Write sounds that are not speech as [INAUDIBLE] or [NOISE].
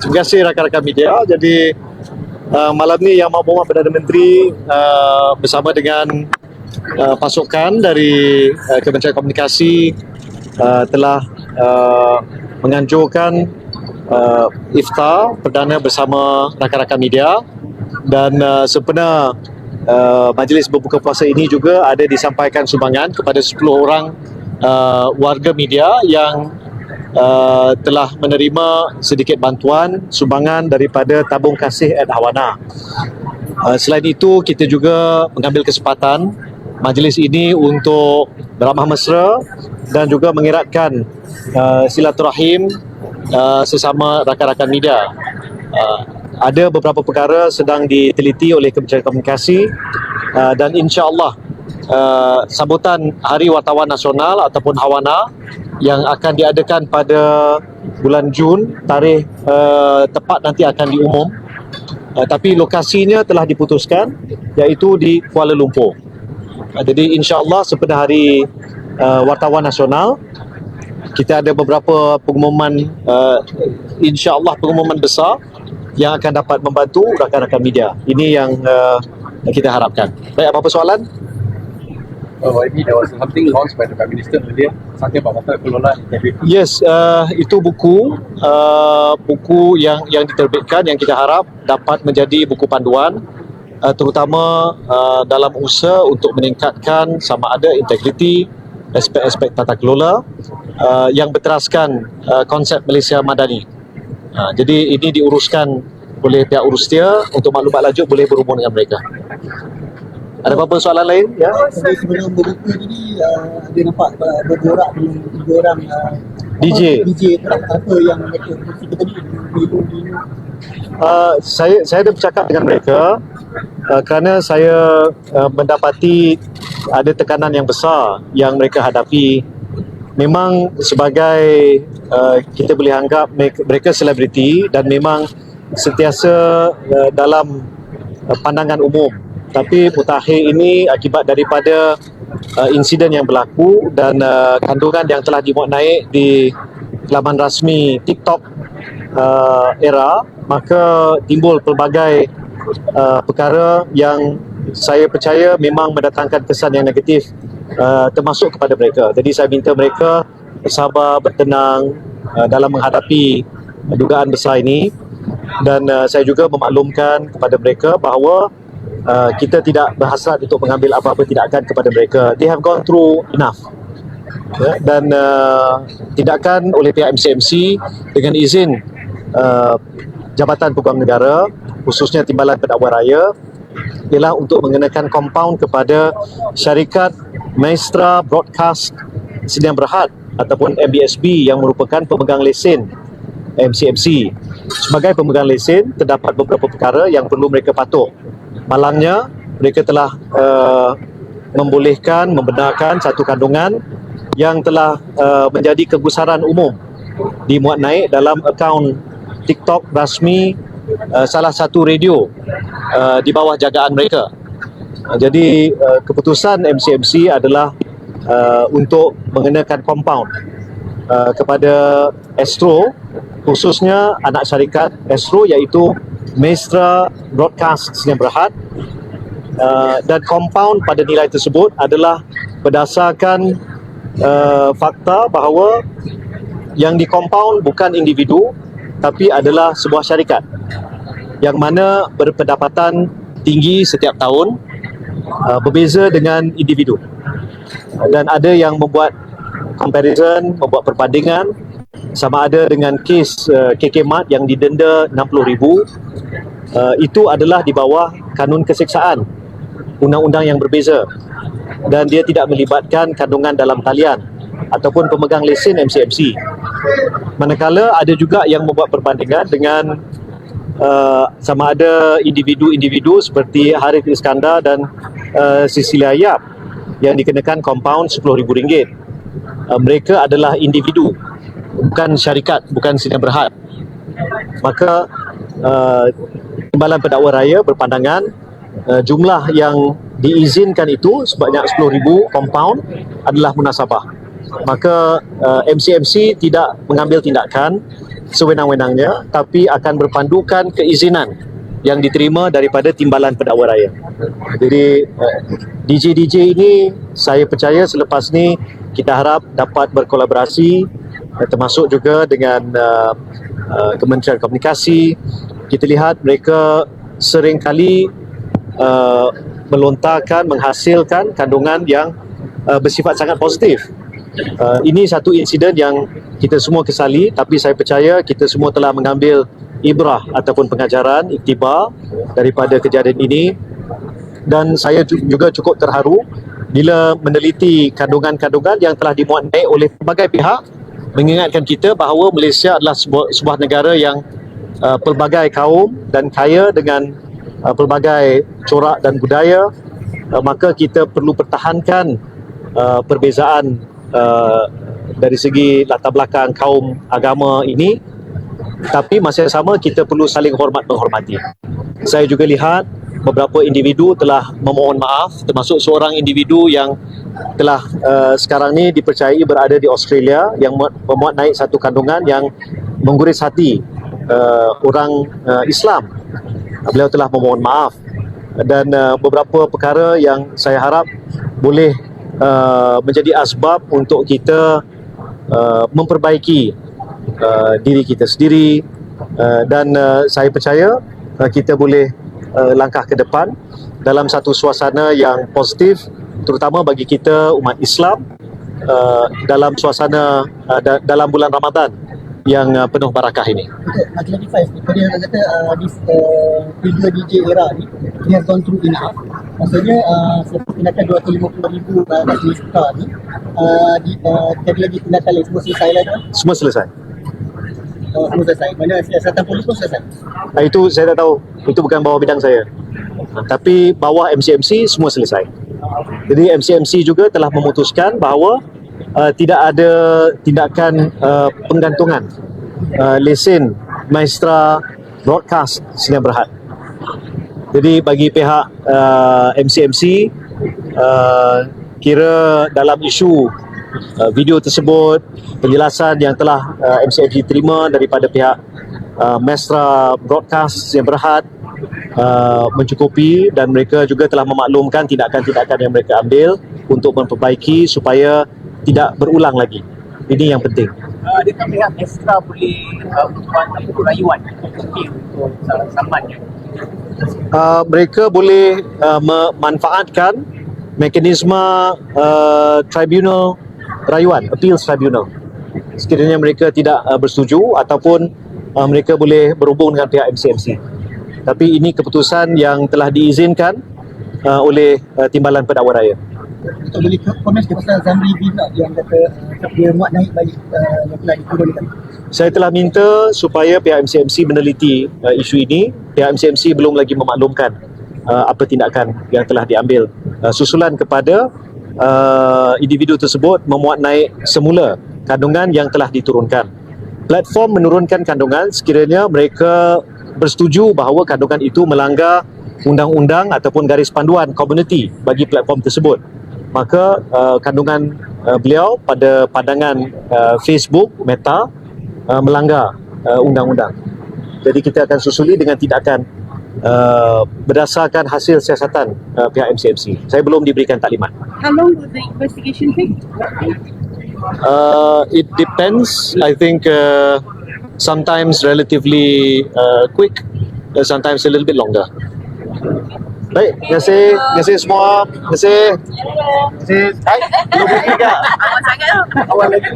Terima kasih rakan-rakan media. Jadi uh, malam ni Yang Mahmud Perdana Menteri uh, bersama dengan uh, pasukan dari uh, Kementerian Komunikasi uh, telah uh, menganjurkan uh, iftar perdana bersama rakan-rakan media dan uh, sempena uh, majlis berbuka puasa ini juga ada disampaikan sumbangan kepada 10 orang uh, warga media yang uh, telah menerima sedikit bantuan sumbangan daripada tabung kasih at Hawana. Uh, selain itu kita juga mengambil kesempatan majlis ini untuk beramah mesra dan juga mengeratkan uh, silaturahim uh, sesama rakan-rakan media. Uh, ada beberapa perkara sedang diteliti oleh Kementerian Komunikasi uh, dan insya-Allah uh, sambutan Hari Wartawan Nasional ataupun Hawana yang akan diadakan pada bulan Jun tarikh uh, tepat nanti akan diumum uh, tapi lokasinya telah diputuskan iaitu di Kuala Lumpur uh, jadi insya-Allah sempena hari uh, wartawan nasional kita ada beberapa pengumuman uh, insya-Allah pengumuman besar yang akan dapat membantu rakan-rakan media. Ini yang uh, kita harapkan. Baik, apa-apa soalan? Oh, ini there was something launched by the Prime Minister earlier, something about tata kelola integrity. Yes, uh, itu buku uh, buku yang yang diterbitkan yang kita harap dapat menjadi buku panduan uh, terutama uh, dalam usaha untuk meningkatkan sama ada integriti aspek-aspek tata kelola uh, yang berteraskan uh, konsep Malaysia Madani. Uh, jadi ini diuruskan oleh pihak urus dia untuk maklumat lanjut boleh berhubung dengan mereka. Ada apa-apa soalan lain? Ya. Jadi sebelum berbuka tadi uh, dia nampak uh, bergerak dengan tiga orang uh, DJ. apa, DJ apa yang mereka kongsikan tadi Uh, saya saya ada bercakap dengan mereka uh, kerana saya uh, mendapati ada tekanan yang besar yang mereka hadapi. Memang sebagai uh, kita boleh anggap mereka, mereka selebriti dan memang sentiasa uh, dalam uh, pandangan umum. Tapi mutakhir ini akibat daripada uh, insiden yang berlaku dan uh, kandungan yang telah dimuat naik di laman rasmi TikTok uh, era maka timbul pelbagai uh, perkara yang saya percaya memang mendatangkan kesan yang negatif uh, termasuk kepada mereka. Jadi saya minta mereka bersabar, bertenang uh, dalam menghadapi dugaan besar ini dan uh, saya juga memaklumkan kepada mereka bahawa uh, kita tidak berhasrat untuk mengambil apa-apa tindakan kepada mereka. They have gone through enough. Ya, dan uh, tindakan oleh pihak MCMC dengan izin uh, Jabatan Peguam Negara khususnya Timbalan Pendakwa Raya ialah untuk mengenakan kompaun kepada syarikat Maestra Broadcast Sdn Berhad ataupun MBSB yang merupakan pemegang lesen MCMC. Sebagai pemegang lesen, terdapat beberapa perkara yang perlu mereka patuh. Malangnya, mereka telah uh, membolehkan, membenarkan satu kandungan yang telah uh, menjadi kegusaran umum dimuat naik dalam akaun TikTok rasmi uh, salah satu radio uh, di bawah jagaan mereka. Uh, jadi uh, keputusan MCMC adalah uh, untuk mengenakan compound uh, kepada Astro khususnya anak syarikat Astro iaitu Maestra Broadcast Sdn Berhad uh, dan compound pada nilai tersebut adalah berdasarkan uh, fakta bahawa yang di compound bukan individu tapi adalah sebuah syarikat yang mana berpendapatan tinggi setiap tahun uh, berbeza dengan individu. Dan ada yang membuat comparison membuat perbandingan sama ada dengan kes uh, KK Mart yang didenda 60,000 uh, itu adalah di bawah kanun keseksaan undang-undang yang berbeza dan dia tidak melibatkan kandungan dalam talian ataupun pemegang lesen MCMC. Manakala ada juga yang membuat perbandingan dengan uh, sama ada individu-individu seperti Harith Iskandar dan uh, Cecilia Yap yang dikenakan compound RM10,000. Uh, mereka adalah individu bukan syarikat, bukan Sdn Berhad. Maka uh, Timbalan Pendakwa Raya berpandangan uh, jumlah yang diizinkan itu sebanyak 10,000 compound adalah munasabah. Maka uh, MCMC tidak mengambil tindakan sewenang-wenangnya tapi akan berpandukan keizinan yang diterima daripada Timbalan Pendakwa Raya. Jadi uh, DJ-DJ ini saya percaya selepas ni kita harap dapat berkolaborasi uh, termasuk juga dengan uh, uh, Kementerian Komunikasi. Kita lihat mereka sering kali uh, melontarkan, menghasilkan kandungan yang uh, bersifat sangat positif. Uh, ini satu insiden yang kita semua kesali tapi saya percaya kita semua telah mengambil ibrah ataupun pengajaran iktibar daripada kejadian ini dan saya ju- juga cukup terharu bila meneliti kandungan-kandungan yang telah dimuat naik oleh pelbagai pihak mengingatkan kita bahawa Malaysia adalah sebuah, sebuah negara yang uh, pelbagai kaum dan kaya dengan uh, pelbagai corak dan budaya uh, maka kita perlu pertahankan uh, perbezaan uh, dari segi latar belakang kaum agama ini tapi masa yang sama kita perlu saling hormat menghormati. Saya juga lihat beberapa individu telah memohon maaf termasuk seorang individu yang telah uh, sekarang ni dipercayai berada di Australia yang mu- memuat naik satu kandungan yang mengguris hati uh, orang uh, Islam. Beliau telah memohon maaf dan uh, beberapa perkara yang saya harap boleh uh, menjadi asbab untuk kita uh, memperbaiki uh, diri kita sendiri uh, dan uh, saya percaya uh, kita boleh uh, langkah ke depan dalam satu suasana yang positif terutama bagi kita umat Islam uh, dalam suasana uh, da- dalam bulan Ramadan yang uh, penuh barakah ini. Nak clarify sikit, tadi orang kata uh, this uh, tiga DJ era ni dia has gone through enough. Maksudnya uh, selepas tindakan 250 ribu uh, majlis kita ni uh, di, uh, jadi lagi tindakan lain semua selesai lah kan? Semua selesai. Semua selesai. Mana siasatan polis pun selesai. Uh, itu saya tak tahu. Itu bukan bawah bidang saya. Tapi bawah MCMC semua selesai. Jadi MCMC juga telah memutuskan bahawa uh, tidak ada tindakan uh, penggantungan uh, lesen Maestra Broadcast Sdn Berhad. Jadi bagi pihak uh, MCMC uh, kira dalam isu uh, video tersebut penjelasan yang telah uh, MCMC terima daripada pihak uh, Maestra Broadcast Sdn Berhad uh, mencukupi dan mereka juga telah memaklumkan tindakan-tindakan yang mereka ambil untuk memperbaiki supaya tidak berulang lagi. Ini yang penting. uh, adakah pihak ekstra boleh uh, membuat apa rayuan untuk uh, samannya Uh, mereka boleh uh, memanfaatkan mekanisme uh, tribunal rayuan, appeals tribunal. Sekiranya mereka tidak uh, bersetuju ataupun uh, mereka boleh berhubung dengan pihak MCMC. Tapi ini keputusan yang telah diizinkan uh, oleh uh, Timbalan Pendakwa Raya. Untuk boleh komen sikit pasal Zamri bin yang kata uh, dia muat naik balik uh, telah diturunkan. Saya telah minta supaya pihak MCMC meneliti uh, isu ini. Pihak MCMC belum lagi memaklumkan uh, apa tindakan yang telah diambil uh, susulan kepada uh, individu tersebut memuat naik semula kandungan yang telah diturunkan. Platform menurunkan kandungan sekiranya mereka bersetuju bahawa kandungan itu melanggar undang-undang ataupun garis panduan komuniti bagi platform tersebut. Maka uh, kandungan uh, beliau pada pandangan uh, Facebook Meta uh, melanggar uh, undang-undang. Jadi kita akan susuli dengan tindakan uh, berdasarkan hasil siasatan uh, pihak MCMC. Saya belum diberikan taklimat. How long will the investigation take? Uh, it depends. I think uh, sometimes relatively uh, quick, uh, sometimes a little bit longer. Baik, terima kasih, terima kasih semua, terima kasih. Terima kasih. Hai, belum beri juga. [LAUGHS] Awak sangat. Awal lagi.